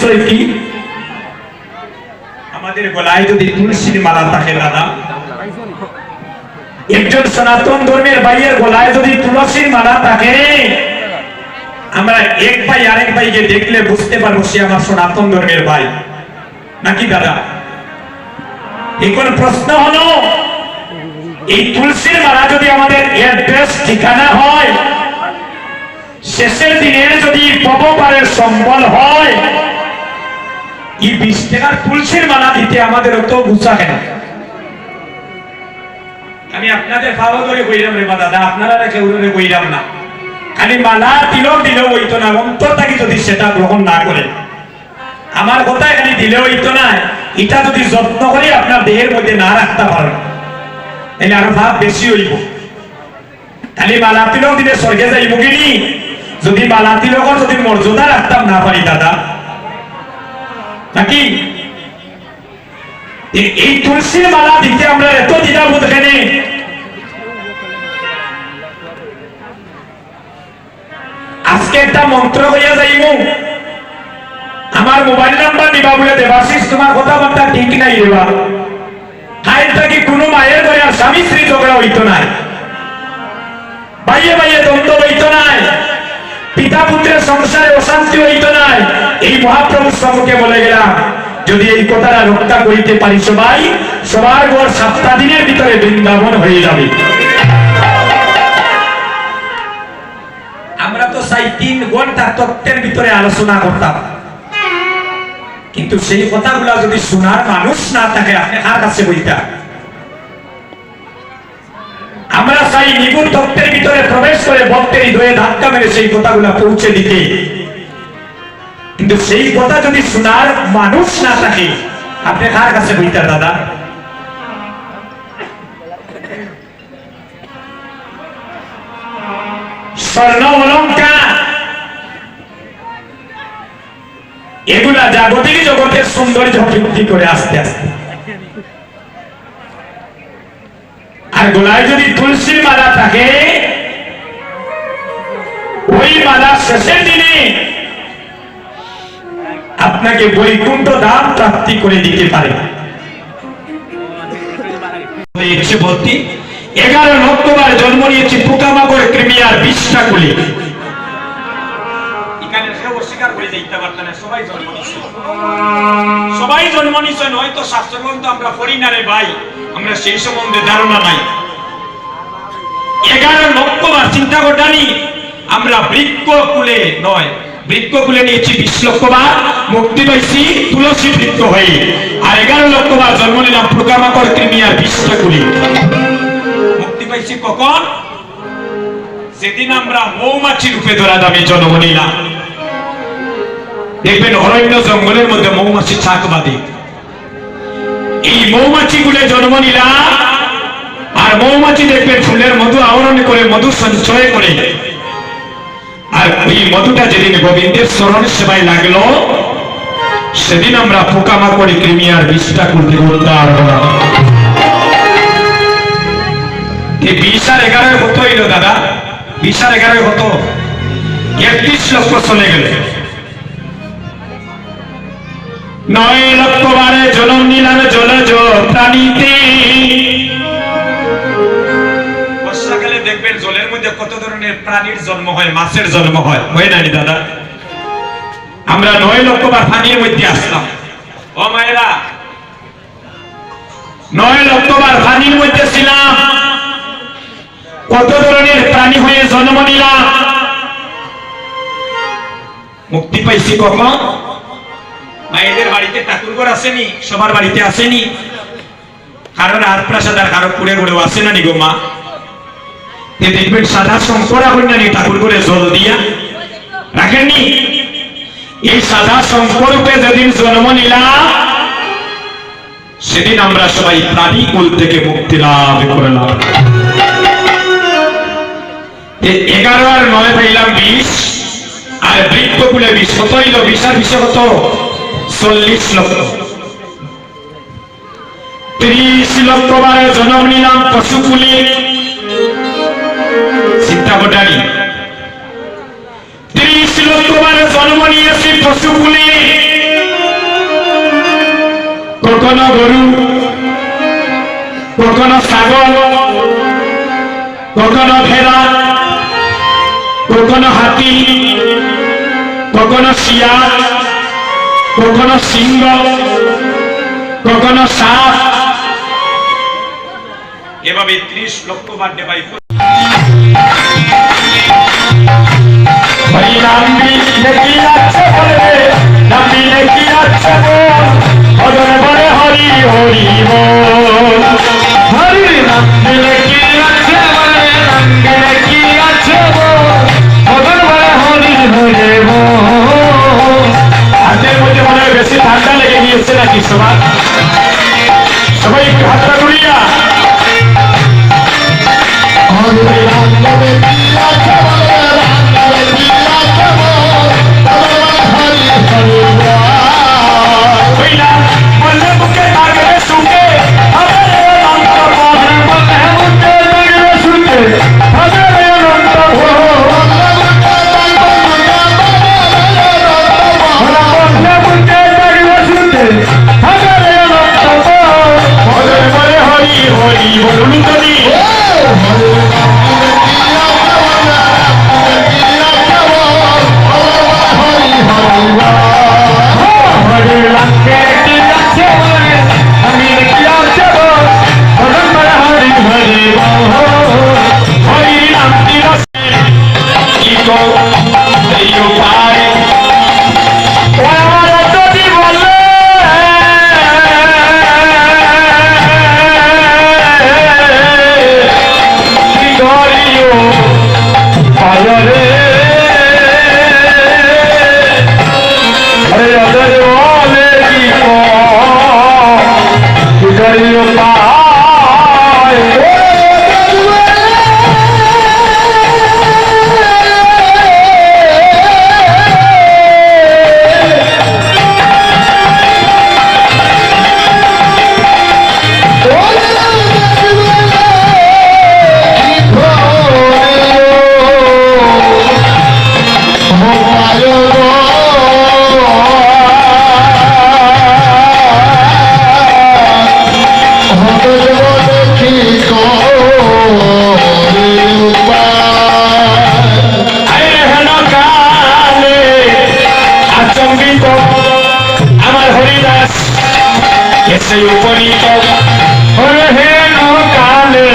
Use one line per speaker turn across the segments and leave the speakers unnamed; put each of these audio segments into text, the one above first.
পরিচয় কি? আমাদের গলায় যদি তুলসীর মালা থাকে, দাদা। একজন সনাতন ধর্মের গলায় যদি তুলসীর মালা থাকে, আমরা এক ভাই আরেক ভাইকে দেখলে বুঝতে পারব সে আমার সনাতন ধর্মের ভাই। নাকি, দাদা? এখন প্রশ্ন হলো, এই তুলসীর মালা যদি আমাদের অ্যাড্রেস ঠিকানা হয়, শেষের দিনের যদি পবপারের সম্বল হয় এই বিশ টাকার তুলসীর মালা দিতে আমাদের অত গুছা কেন? আমি আপনাদের ভালো করে কইরাম রে দাদা আপনারা কেউ করে কইরাম না। খালি মালা দিলেও দিলেও হইতো না অন্তর যদি সেটা গ্রহণ না করে? আমার কথা এখানে দিলেও হইতো না, এটা যদি যত্ন করে আপনার দেহের মধ্যে না রাখতে পারেন, তাহলে আরও ভাব বেশি হইব। খালি মালা তিলক দিলে স্বর্গে যাইব কিনি যদি মালা তিলকর যদি মর্যাদা রাখতাম না পারি দাদা। নাকি এই তুলসীর মালা দিতে আমরা এত দ্বিধাবোধ এখানে আজকে একটা মন্ত্র হইয়া যাইব আমার মোবাইল নাম্বার নিবা বলে দেবাশিস, তোমার কথাবার্তা ঠিক নাই রেবা হাই থাকি কোনো মায়ের ঘরে আর স্বামী স্ত্রী ঝগড়া হইতো নাই। বাইয়ে বাইয়ে দ্বন্দ্ব হইতো নাই। পিতা পুত্রের সংসারে অশান্তি হইতো নাই। এই মহাপ্রভুর সম্মুখে বলে গেলাম, যদি এই কথাটা রক্ষা করিতে পারি সবাই, সবার ঘর সাতটা দিনের ভিতরে বৃন্দাবন হয়ে যাবে। আমরা তো চাই তিন ঘণ্টা তত্ত্বের ভিতরে আলোচনা করতাম। কিন্তু সেই কথাগুলা যদি শোনার মানুষ না থাকে, আপনি কার কাছে বইতা? চাই নিগুণ তত্ত্বের ভিতরে প্রবেশ করে ভক্তের হৃদয়ে ধাক্কা মেরে সেই কথাগুলা পৌঁছে দিতে। কিন্তু সেই কথা যদি শোনার মানুষ না থাকে, আপনি কার কাছে বইতা দাদা? স্বর্ণ অলঙ্কার এগুলা জাগতিক জগতের সৌন্দর্য বৃদ্ধি করে আস্তে আস্তে। গোলায় যদি তুলসী মালা থাকে, ওই মালা শেষের দিনে আপনাকে বৈকুণ্ঠ দাম প্রাপ্তি করে দিতে পারে। এগারো নক্টোবার জন্ম নিয়েছি পোকামাকড় ক্রিমিয়ার বিশটা কুলি অস্বীকার করে দিতে পারতো না সবাই জন্ম নিচ্ছে সবাই জন্ম নিচ্ছে নয়তো শাস্ত্রগ্রন্থ আমরা পড়ি না রে ভাই। আমরা সেই সম্বন্ধে ধারণা নাই। এগারো লক্ষ বার চিন্তা করতানি আমরা বৃক্ষ কুলে নয়। বৃক্ষ কুলে নিয়েছি বিশ লক্ষ বার, মুক্তি পাইছি তুলসী বৃক্ষ হয়ে। আর এগারো লক্ষ বার জন্ম নিলাম পোকামাকড় ক্রিমিয়ার বিশটা কুলি। মুক্তি পাইছি কখন? সেদিন আমরা মৌমাছি রূপে ধরা দামে জন্ম নিলাম। দেখবেন অরণ্য জঙ্গলের মধ্যে মৌমাছি ছাক বাঁধে এই মৌমাছি গুলে জন্ম নিলা, আর মৌমাছি দেখবেন ফুলের মধু আহরণ করে মধু সঞ্চয় করে। আর ওই মধুটা যেদিন গোবিন্দের স্মরণ সেবায় লাগল, সেদিন আমরা পোকামাকড়ি, ক্রিমিয়ার বিষটা করতে উদ্ধার হলাম। এই বিশ আর এগারোয় হতো দাদা, বিশ আর এগারোয় হতো। একত্রিশ লক্ষ চলে গেলে। নয় লক্ষ বারে জনম নিলাম জলজ প্রাণীতে। বর্ষাকালে দেখবেন জলের মধ্যে কত ধরনের প্রাণীর জন্ম হয়, মাছের জন্ম হয়। হয় না দাদা? আমরা নয় লক্ষ বার পানির মধ্যে আসলাম। ও মায়েরা, নয় লক্ষ বার পানির মধ্যে ছিলাম। কত ধরনের প্রাণী হয়ে জন্ম নিলাম? মুক্তি পাইছি কখন? মায়েদের বাড়িতে ঠাকুর ঘর আসেনি, সবার বাড়িতে আসেনি। কারণ আর প্রাসাদ আর কারও কুড়ে ঘুরেও আসে না নি গো মা। দেখবেন সাদা শঙ্করা কন্যানি ঠাকুর করে জল দিয়া রাখেননি এই সাদা শঙ্করূপে যেদিন জন্ম নিলাম, সেদিন আমরা সবাই প্রাণী কুল থেকে মুক্তি লাভ করলাম এগারো আর নয় পাইলাম বিশ, আর বৃক্ষকুলে বিশ কত হইল বিশ আর বিশে কত? চল্লিশ লক্ষ। ত্রিশ লক্ষবারে জন্ম নিলাম পশুকুলে সীতাভটারী ত্রিশ লক্ষবারে জন্ম নিয়েছি পশুকুলে কখনো গরু, কখনো ছাগল, কখনো ভেড়া, কখনো হাতি, কখনো শিয়াল কখনো সিংহ কখনো সাপ। এভাবে ত্রিশ লক্ষ বার ডেবাই নামি নাকি আছে বলবে নামি নাকি আছে হরি হরি বল। 大爷。দেশে উপনীত হরে হেন কালে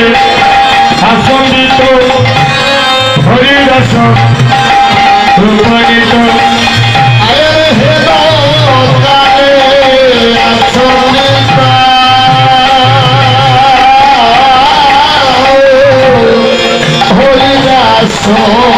শাসনিত হরিদাস রূপনীত Oh